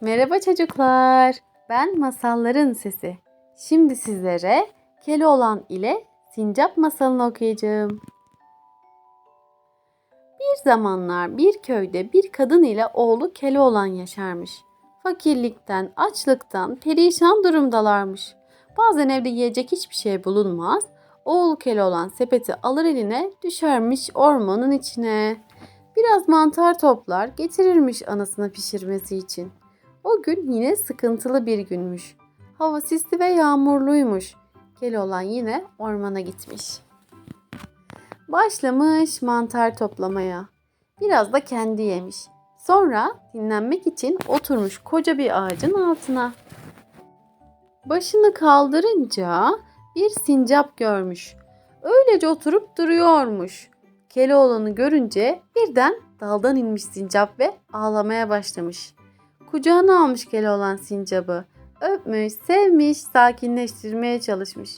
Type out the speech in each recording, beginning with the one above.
Merhaba çocuklar. Ben Masalların Sesi. Şimdi sizlere Keloğlan ile Sincap masalını okuyacağım. Bir zamanlar bir köyde bir kadın ile oğlu Keloğlan yaşarmış. Fakirlikten, açlıktan perişan durumdalarmış. Bazen evde yiyecek hiçbir şey bulunmaz. Oğlu Keloğlan sepeti alır eline düşermiş ormanın içine. Biraz mantar toplar getirirmiş anasına pişirmesi için. O gün yine sıkıntılı bir günmüş. Hava sisli ve yağmurluymuş. Keloğlan yine ormana gitmiş. Başlamış mantar toplamaya. Biraz da kendi yemiş. Sonra dinlenmek için oturmuş koca bir ağacın altına. Başını kaldırınca bir sincap görmüş. Öylece oturup duruyormuş. Keloğlan'ı görünce birden daldan inmiş sincap ve ağlamaya başlamış. Kucağına almış Keloğlan sincabı. Öpmüş, sevmiş, sakinleştirmeye çalışmış.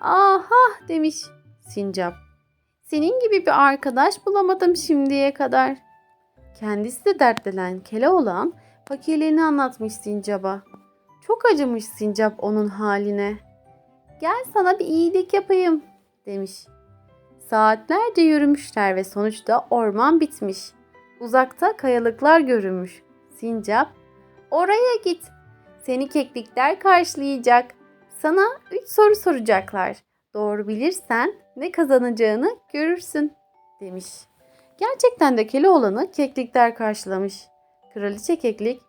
Aha demiş sincap. Senin gibi bir arkadaş bulamadım şimdiye kadar. Kendisi de dertlenen Keloğlan fakirliğini anlatmış sincaba. Çok acımış sincap onun haline. Gel sana bir iyilik yapayım demiş. Saatlerce yürümüşler ve sonuçta orman bitmiş. Uzakta kayalıklar görünmüş. Sincap, oraya git. Seni keklikler karşılayacak. Sana üç soru soracaklar. Doğru bilirsen ne kazanacağını görürsün demiş. Gerçekten de Keloğlan'ı keklikler karşılamış. Kraliçe keklik,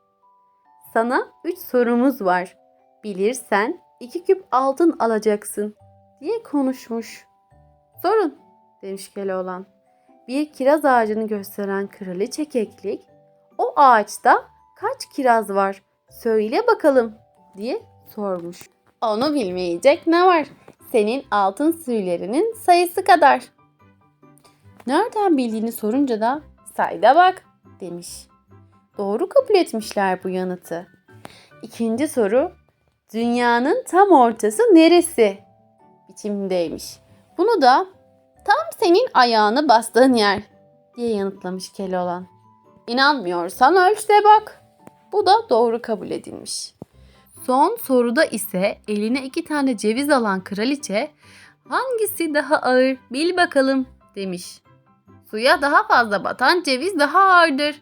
sana üç sorumuz var. Bilirsen iki küp altın alacaksın diye konuşmuş. Sorun demiş Keloğlan. Bir kiraz ağacını gösteren kraliçe keklik, o ağaçta kaç kiraz var? Söyle bakalım diye sormuş. Onu bilmeyecek ne var? Senin altın suylarının sayısı kadar. Nereden bildiğini sorunca da sayda bak demiş. Doğru kabul etmişler bu yanıtı. İkinci soru dünyanın tam ortası neresi? biçimdeymiş. Bunu da tam senin ayağını bastığın yer diye yanıtlamış Keloğlan. İnanmıyorsan ölç de bak. Bu da doğru kabul edilmiş. Son soruda ise eline iki tane ceviz alan kraliçe hangisi daha ağır bil bakalım demiş. Suya daha fazla batan ceviz daha ağırdır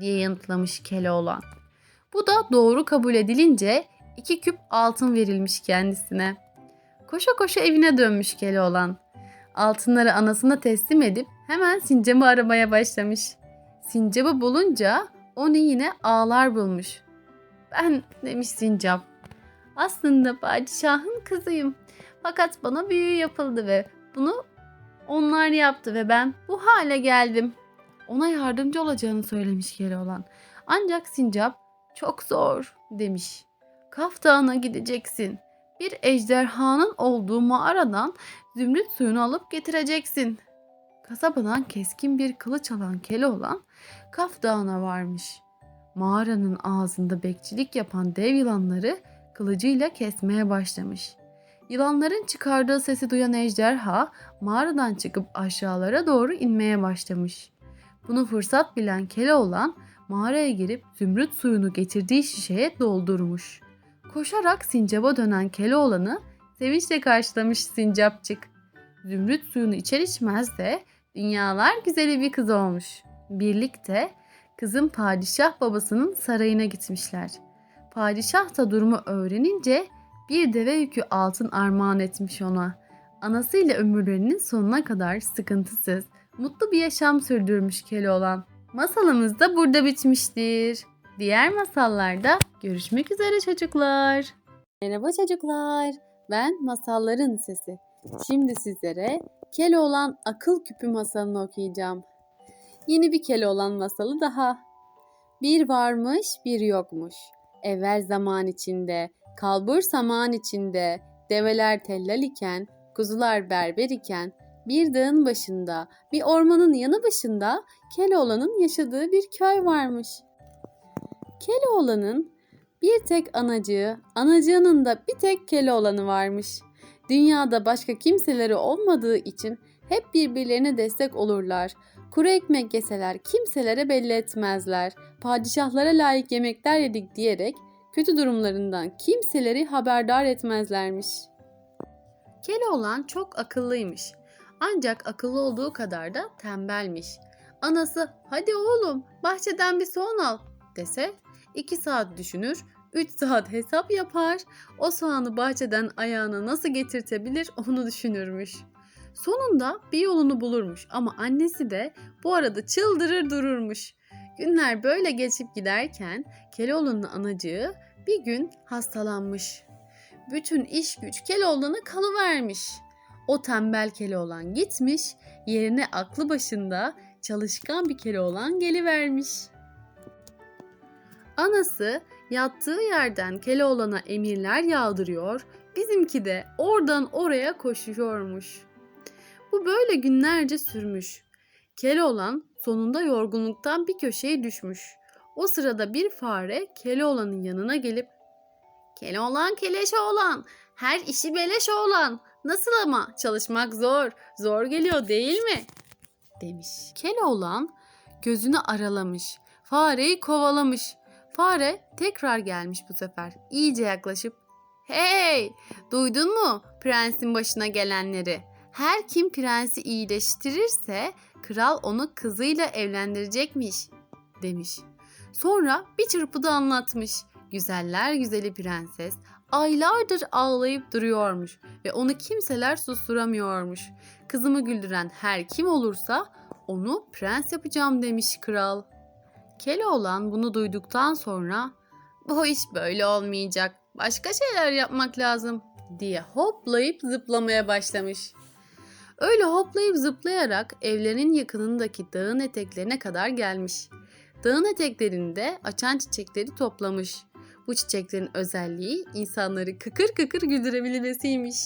diye yanıtlamış Keloğlan. Bu da doğru kabul edilince iki küp altın verilmiş kendisine. Koşa koşa evine dönmüş Keloğlan. Altınları anasına teslim edip hemen sincabı aramaya başlamış. Sincabı bulunca onu yine ağlar bulmuş. Ben demiş sincap. Aslında padişahın kızıyım. Fakat bana büyü yapıldı ve bunu onlar yaptı ve ben bu hale geldim. Ona yardımcı olacağını söylemiş Keloğlan. Ancak sincap çok zor demiş. Kaf Dağı'na gideceksin. Bir ejderhanın olduğu mağaradan zümrüt suyunu alıp getireceksin. Kasabadan keskin bir kılıç alan Keloğlan Kaf Dağı'na varmış. Mağaranın ağzında bekçilik yapan dev yılanları kılıcıyla kesmeye başlamış. Yılanların çıkardığı sesi duyan ejderha mağaradan çıkıp aşağılara doğru inmeye başlamış. Bunu fırsat bilen Keloğlan mağaraya girip zümrüt suyunu getirdiği şişeye doldurmuş. Koşarak sincaba dönen Keloğlan'ı sevinçle karşılamış sincapçık. Zümrüt suyunu içer içmez de dünyalar güzeli bir kız olmuş. Birlikte kızın padişah babasının sarayına gitmişler. Padişah da durumu öğrenince bir deve yükü altın armağan etmiş ona. Anasıyla ömürlerinin sonuna kadar sıkıntısız, mutlu bir yaşam sürdürmüş Keloğlan. Masalımız da burada bitmiştir. Diğer masallarda görüşmek üzere çocuklar. Merhaba çocuklar. Ben Masalların Sesi. Şimdi sizlere Keloğlan Akıl Küpü masalını okuyacağım. Yeni bir Keloğlan masalı daha. Bir varmış, bir yokmuş. Evvel zaman içinde, kalbur saman içinde, develer tellal iken, kuzular berber iken, bir dağın başında, bir ormanın yanı başında Keloğlan'ın yaşadığı bir köy varmış. Keloğlan'ın bir tek anacığı, anacığının da bir tek Keloğlan'ı varmış. Dünyada başka kimseleri olmadığı için hep birbirlerine destek olurlar. Kuru ekmek yeseler kimselere belli etmezler. Padişahlara layık yemekler yedik diyerek kötü durumlarından kimseleri haberdar etmezlermiş. Keloğlan çok akıllıymış. Ancak akıllı olduğu kadar da tembelmiş. Anası hadi oğlum bahçeden bir soğan al dese 2 saat düşünür, 3 saat hesap yapar, o soğanı bahçeden ayağına nasıl getirtebilir onu düşünürmüş. Sonunda bir yolunu bulurmuş ama annesi de bu arada çıldırır dururmuş. Günler böyle geçip giderken Keloğlan'ın anacığı bir gün hastalanmış. Bütün iş güç Keloğlan'a kalıvermiş. O tembel Keloğlan gitmiş, yerine aklı başında çalışkan bir Keloğlan gelivermiş. Anası yattığı yerden Keloğlan'a emirler yağdırıyor, bizimki de oradan oraya koşuyormuş. Bu böyle günlerce sürmüş. Keloğlan sonunda yorgunluktan bir köşeye düşmüş. O sırada bir fare Keloğlan'ın yanına gelip Keloğlan keleş oğlan, her işi beleş oğlan. Nasıl ama çalışmak zor, zor geliyor değil mi? demiş. Keloğlan gözünü aralamış, fareyi kovalamış. Fare tekrar gelmiş bu sefer. İyice yaklaşıp Hey! Duydun mu prensin başına gelenleri? Her kim prensi iyileştirirse kral onu kızıyla evlendirecekmiş demiş. Sonra bir çırpıda anlatmış. Güzeller güzeli prenses aylardır ağlayıp duruyormuş ve onu kimseler susturamıyormuş. Kızımı güldüren her kim olursa onu prens yapacağım demiş kral. Keloğlan bunu duyduktan sonra bu iş böyle olmayacak. Başka şeyler yapmak lazım diye hoplayıp zıplamaya başlamış. Öyle hoplayıp zıplayarak evlerinin yakınındaki dağın eteklerine kadar gelmiş. Dağın eteklerinde açan çiçekleri toplamış. Bu çiçeklerin özelliği insanları kıkır kıkır güldürebilmesiymiş.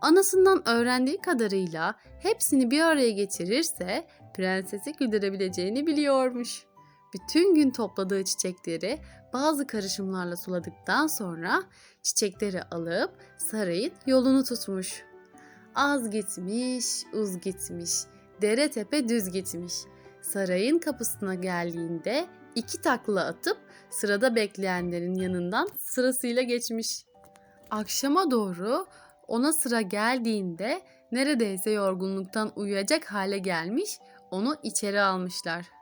Anasından öğrendiği kadarıyla hepsini bir araya getirirse prensesi güldürebileceğini biliyormuş. Bütün gün topladığı çiçekleri bazı karışımlarla suladıktan sonra çiçekleri alıp sarayın yolunu tutmuş. Az gitmiş, uz gitmiş, dere tepe düz gitmiş. Sarayın kapısına geldiğinde iki takla atıp sırada bekleyenlerin yanından sırasıyla geçmiş. Akşama doğru ona sıra geldiğinde neredeyse yorgunluktan uyuyacak hale gelmiş, onu içeri almışlar.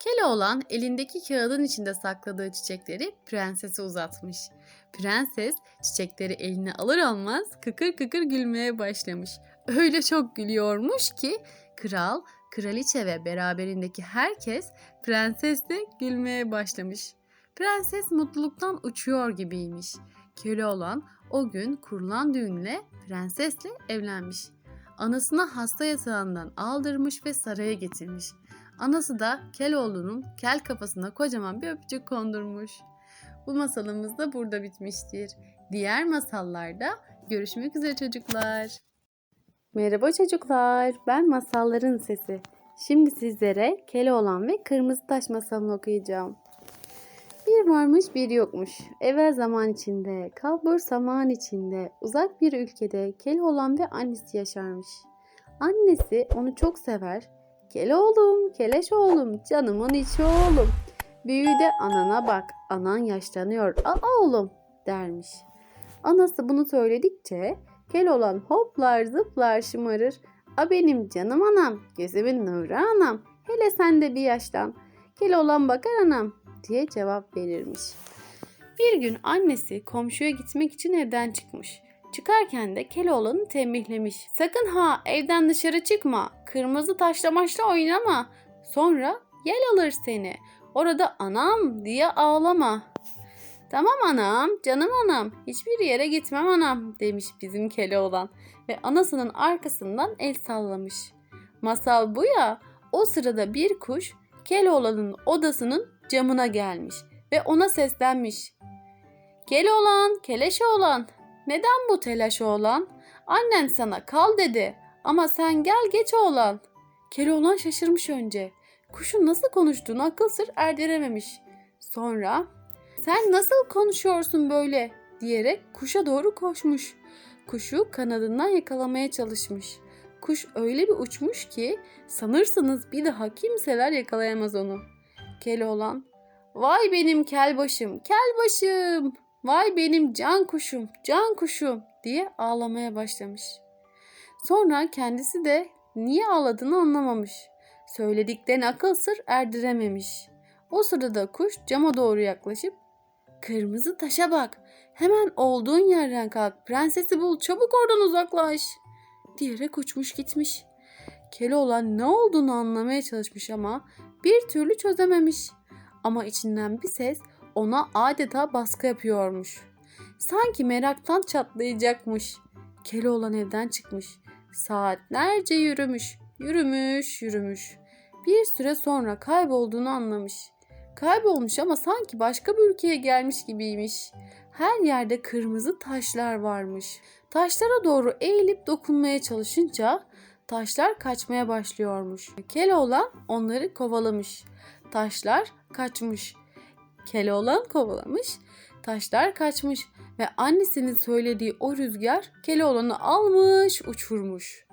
Keloğlan elindeki kağıdın içinde sakladığı çiçekleri prensese uzatmış. Prenses çiçekleri eline alır almaz kıkır kıkır gülmeye başlamış. Öyle çok gülüyormuş ki kral, kraliçe ve beraberindeki herkes prensesle gülmeye başlamış. Prenses mutluluktan uçuyor gibiymiş. Keloğlan o gün kurulan düğünle prensesle evlenmiş. Anasına hasta yatağından aldırmış ve saraya getirmiş. Anası da Keloğlu'nun kel kafasına kocaman bir öpücük kondurmuş. Bu masalımız da burada bitmiştir. Diğer masallarda görüşmek üzere çocuklar. Merhaba çocuklar, ben Masalların Sesi. Şimdi sizlere Keloğlan ve Kırmızı Taş masalını okuyacağım. Bir varmış bir yokmuş. Evvel zaman içinde, kalbur zaman içinde, uzak bir ülkede Keloğlan ve annesi yaşarmış. Annesi onu çok sever. Kel oğlum, keleş oğlum, canımın içi oğlum. Büyüde anana bak, anan yaşlanıyor, al oğlum dermiş. Anası bunu söyledikçe Keloğlan hoplar zıplar şımarır. A benim canım anam, gözümün nuru anam, hele sen de bir yaşlan. Keloğlan bakar anam diye cevap verirmiş. Bir gün annesi komşuya gitmek için evden çıkmış. Çıkarken de Keloğlan'ı tembihlemiş. Sakın ha evden dışarı çıkma. Kırmızı taşla maçla oynama. Sonra yel alır seni. Orada anam diye ağlama. Tamam anam, canım anam. Hiçbir yere gitmem anam demiş bizim Keloğlan ve anasının arkasından el sallamış. Masal bu ya. O sırada bir kuş Keloğlan'ın odasının camına gelmiş ve ona seslenmiş. Keloğlan, keleş oğlan, neden bu telaş oğlan? Annen sana kal dedi ama sen gel geç oğlan. Keloğlan şaşırmış önce. Kuşun nasıl konuştuğunu akıl sır erdirememiş. Sonra sen nasıl konuşuyorsun böyle diyerek kuşa doğru koşmuş. Kuşu kanadından yakalamaya çalışmış. Kuş öyle bir uçmuş ki sanırsınız bir daha kimseler yakalayamaz onu. Keloğlan Vay benim kel başım, kel başım. Vay benim can kuşum, can kuşum diye ağlamaya başlamış. Sonra kendisi de niye ağladığını anlamamış. Söylediklerini akıl sır erdirememiş. O sırada kuş cama doğru yaklaşıp Kırmızı taşa bak. Hemen olduğun yerden kalk. Prensesi bul. Çabuk oradan uzaklaş. Diyerek uçmuş gitmiş. Keloğlan ne olduğunu anlamaya çalışmış ama bir türlü çözememiş. Ama içinden bir ses ona adeta baskı yapıyormuş. Sanki meraktan çatlayacakmış. Keloğlan evden çıkmış. Saatlerce yürümüş, yürümüş, yürümüş. Bir süre sonra kaybolduğunu anlamış. Kaybolmuş ama sanki başka bir ülkeye gelmiş gibiymiş. Her yerde kırmızı taşlar varmış. Taşlara doğru eğilip dokunmaya çalışınca taşlar kaçmaya başlıyormuş. Keloğlan onları kovalamış. Taşlar kaçmış. Keloğlan kovalamış. Taşlar kaçmış ve annesinin söylediği o rüzgar Keloğlan'ı almış, uçurmuş.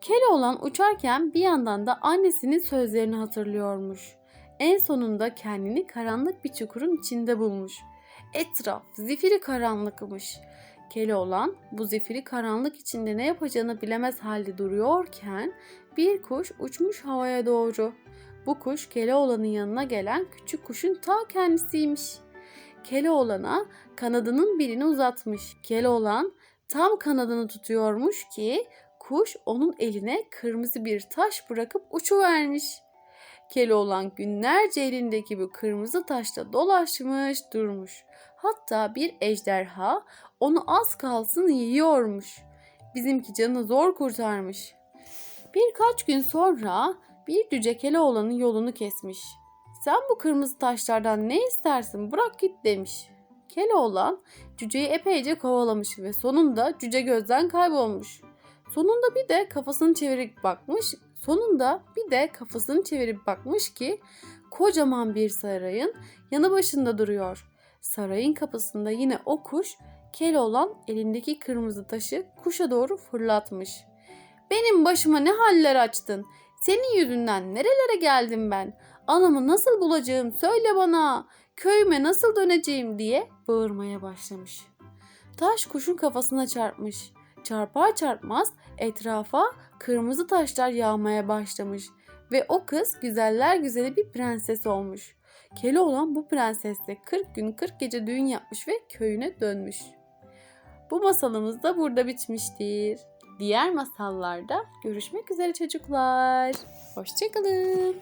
Keloğlan uçarken bir yandan da annesinin sözlerini hatırlıyormuş. En sonunda kendini karanlık bir çukurun içinde bulmuş. Etraf zifiri karanlıkmış. Keloğlan bu zifiri karanlık içinde ne yapacağını bilemez halde duruyorken bir kuş uçmuş havaya doğru. Bu kuş Keloğlan'ın yanına gelen küçük kuşun ta kendisiymiş. Keloğlan'a kanadının birini uzatmış. Keloğlan tam kanadını tutuyormuş ki kuş onun eline kırmızı bir taş bırakıp uçuvermiş. Keloğlan günlerce elindeki bu kırmızı taşta dolaşmış durmuş. Hatta bir ejderha onu az kalsın yiyormuş. Bizimki canı zor kurtarmış. Birkaç gün sonra bir cüce Keloğlan'ın yolunu kesmiş. Sen bu kırmızı taşlardan ne istersin bırak git demiş. Keloğlan cüceyi epeyce kovalamış ve sonunda cüce gözden kaybolmuş. Sonunda bir de kafasını çevirip bakmış. Sonunda bir de kafasını çevirip bakmış ki kocaman bir sarayın yanı başında duruyor. Sarayın kapısında yine o kuş Keloğlan elindeki kırmızı taşı kuşa doğru fırlatmış. Benim başıma ne haller açtın? Senin yüzünden nerelere geldim ben? Anamı nasıl bulacağım söyle bana. Köyüme nasıl döneceğim diye bağırmaya başlamış. Taş kuşun kafasına çarpmış. Çarpar çarpmaz etrafa kırmızı taşlar yağmaya başlamış ve o kız güzeller güzeli bir prenses olmuş. Keloğlan bu prensesle 40 gün 40 gece düğün yapmış ve köyüne dönmüş. Bu masalımız da burada bitmiştir. Diğer masallarda görüşmek üzere çocuklar. Hoşçakalın.